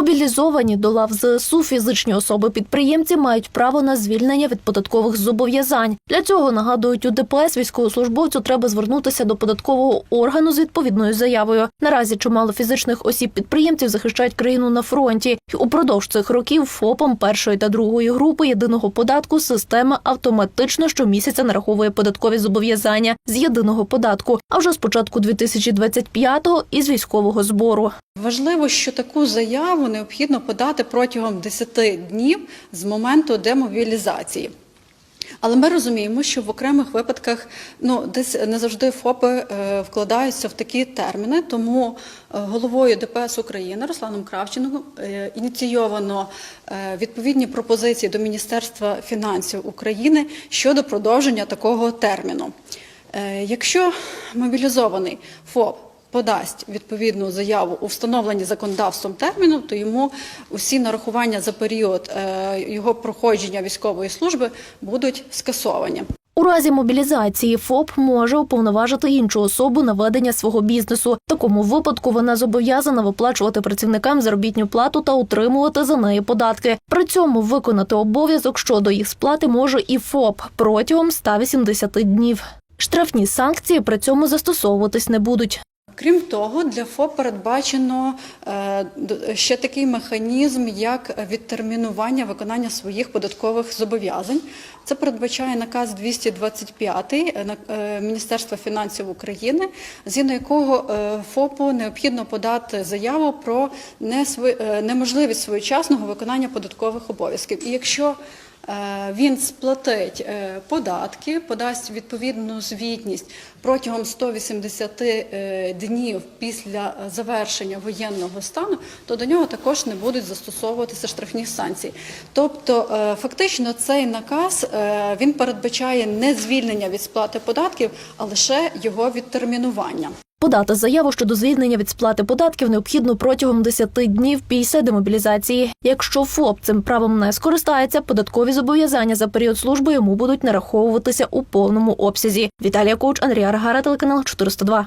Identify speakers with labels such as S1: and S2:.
S1: Мобілізовані до лав ЗСУ фізичні особи-підприємці мають право на звільнення від податкових зобов'язань. Для цього нагадують у ДПС військовослужбовцю треба звернутися до податкового органу з відповідною заявою. Наразі чимало фізичних осіб-підприємців захищають країну на фронті. І упродовж цих років ФОПам першої та другої групи єдиного податку система автоматично щомісяця нараховує податкові зобов'язання з єдиного податку. А вже з початку 2025-го – із військового збору.
S2: Важливо, що таку заяву необхідно подати протягом 10 днів з моменту демобілізації. Але ми розуміємо, що в окремих випадках ну десь не завжди ФОПи е, вкладаються в такі терміни. Тому е, головою ДПС України Русланом Кравченком е, ініційовано відповідні пропозиції до Міністерства фінансів України щодо продовження такого терміну. Якщо мобілізований ФОП подасть відповідну заяву у встановленні законодавством терміну, то йому усі нарахування за період е, його проходження військової служби будуть скасовані.
S1: У разі мобілізації ФОП може уповноважити іншу особу на ведення свого бізнесу. В такому випадку вона зобов'язана виплачувати працівникам заробітну плату та утримувати за неї податки. При цьому виконати обов'язок щодо їх сплати може і ФОП протягом 180 днів. Штрафні санкції при цьому застосовуватись не будуть.
S2: Крім того, для ФОП передбачено е, ще такий механізм, як відтермінування виконання своїх податкових зобов'язань. Це передбачає наказ 225 е, е, Міністерства фінансів України, згідно якого ФОПу необхідно подати заяву про неможливість своєчасного виконання податкових обов'язків. І якщо він сплатить е, податки, подасть відповідну звітність протягом 180 е, днів після е, завершення воєнного стану, то до нього також не будуть застосовуватися штрафні санкції. Тобто, е, фактично, цей наказ е, він передбачає не звільнення від сплати податків, а лише його відтермінування.
S1: Подати заяву щодо звільнення від сплати податків необхідно протягом 10 днів після демобілізації. Якщо ФОП цим правом не скористається, податкові зобов'язання за період служби йому будуть нараховуватися у повному обсязі. Віталія Коуч, Андрій Аргара, телеканал 402.